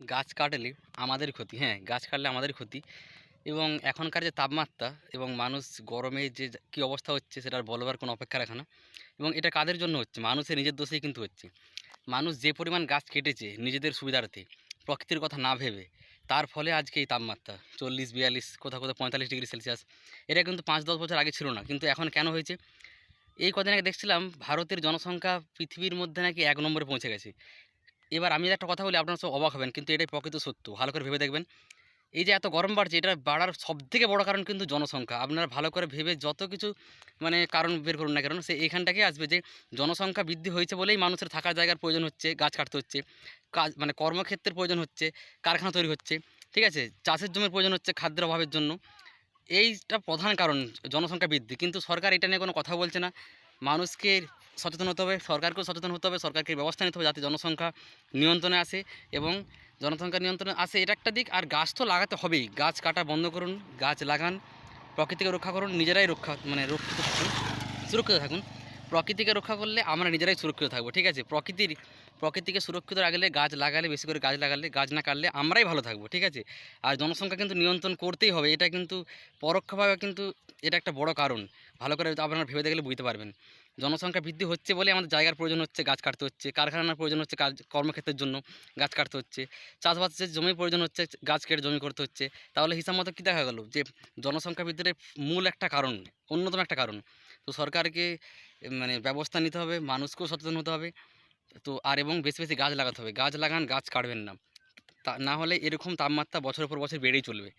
গাছ কাটলে আমাদের ক্ষতি হ্যাঁ গাছ কাটলে আমাদের ক্ষতি এবং এখনকার যে তাপমাত্রা এবং মানুষ গরমে যে কী অবস্থা হচ্ছে সেটার বলবার কোনো অপেক্ষা রাখে না এবং এটা কাদের জন্য হচ্ছে? মানুষের নিজের দোষেই কিন্তু হচ্ছে। মানুষ যে পরিমাণ গাছ কেটেছে নিজেদের সুবিধার্থে, প্রকৃতির কথা না ভেবে, তার ফলে আজকে এই তাপমাত্রা চল্লিশ, বিয়াল্লিশ, কোথাও কোথাও পঁয়তাল্লিশ ডিগ্রি সেলসিয়াস, এটা কিন্তু পাঁচ, দশ বছর আগে ছিল না, কিন্তু এখন কেন হয়েছে? এই কদিন আগে দেখছিলাম ভারতের জনসংখ্যা পৃথিবীর মধ্যে নাকি এক নম্বরে পৌঁছে গেছে। এবার আমি একটা কথা বলি, আপনারা সব অবাক হবেন, কিন্তু এটাই প্রকৃত সত্য। ভালো করে ভেবে দেখবেন। এই যে এত গরম বাড়ছে, এটা বাড়ার সবথেকে বড় কারণ কিন্তু জনসংখ্যা। আপনারা ভালো করে ভেবে যত কিছু মানে কারণ বের করুন না কেন, সে এইখানটাকে আসবে যে, জনসংখ্যা বৃদ্ধি হয়েছে বলেই মানুষের থাকার জায়গার প্রয়োজন হচ্ছে, গাছ কাটতে হচ্ছে, কাজ মানে কর্মক্ষেত্রের প্রয়োজন হচ্ছে, কারখানা তৈরি হচ্ছে, ঠিক আছে? চাষের জমির প্রয়োজন হচ্ছে খাদ্যের অভাবের জন্য। এইটা প্রধান কারণ জনসংখ্যা বৃদ্ধি। কিন্তু সরকার এটা নিয়ে কোনো কথা বলছে না। মানুষকে সচেতন হতে হবে, সরকারকেও সচেতন হতে হবে, সরকারকে ব্যবস্থা নিতে হবে যাতে জনসংখ্যা নিয়ন্ত্রণে আসে এবং জনসংখ্যা নিয়ন্ত্রণে আসে। এটা একটা দিক, আর গাছ তো লাগাতে হবেই। গাছ কাটা বন্ধ করুন, গাছ লাগান, প্রকৃতিকে রক্ষা করুন, নিজেরাই রক্ষা মানে রক্ষিত থাকুন, সুরক্ষিত থাকুন। প্রকৃতিকে রক্ষা করলে আমরা নিজেরাই সুরক্ষিত থাকব, ঠিক আছে? প্রকৃতির, প্রকৃতিকে সুরক্ষিত রাখলে গাছ লাগালে, বেশি করে গাছ লাগালে, গাছ না কাটলে আমরাই ভালো থাকব, ঠিক আছে? আর জনসংখ্যা কিন্তু নিয়ন্ত্রণ করতেই হবে, এটা কিন্তু পরোক্ষভাবে কিন্তু এটা একটা বড় কারণ। ভালো করে আপনারা ভেবে দেখলে বুঝতে পারবেন। জনসংখ্যা বৃদ্ধি হচ্ছে বলে আমাদের জায়গার প্রয়োজন হচ্ছে গাছ কাটতে হচ্ছে, কারখানার প্রয়োজন হচ্ছে কাজ, কর্মক্ষেত্রের জন্য গাছ কাটতে হচ্ছে, চাষবাসের জমির প্রয়োজন হচ্ছে গাছ কেটে জমি করতে হচ্ছে। তাহলে হিসাব মতো কী দেখা গেল যে জনসংখ্যা বৃদ্ধির মূল একটা কারণ, অন্যতম একটা কারণ। তো সরকারকে মানে ব্যবস্থা নিতে হবে, মানুষকেও সচেতন হতে হবে। তো আর এবং বেশি বেশি গাছ লাগাতে হবে। গাছ লাগান, গাছ কাটবেন না। তা না হলে এরকম তাপমাত্রা বছরের পর বছর বেড়েই চলবে।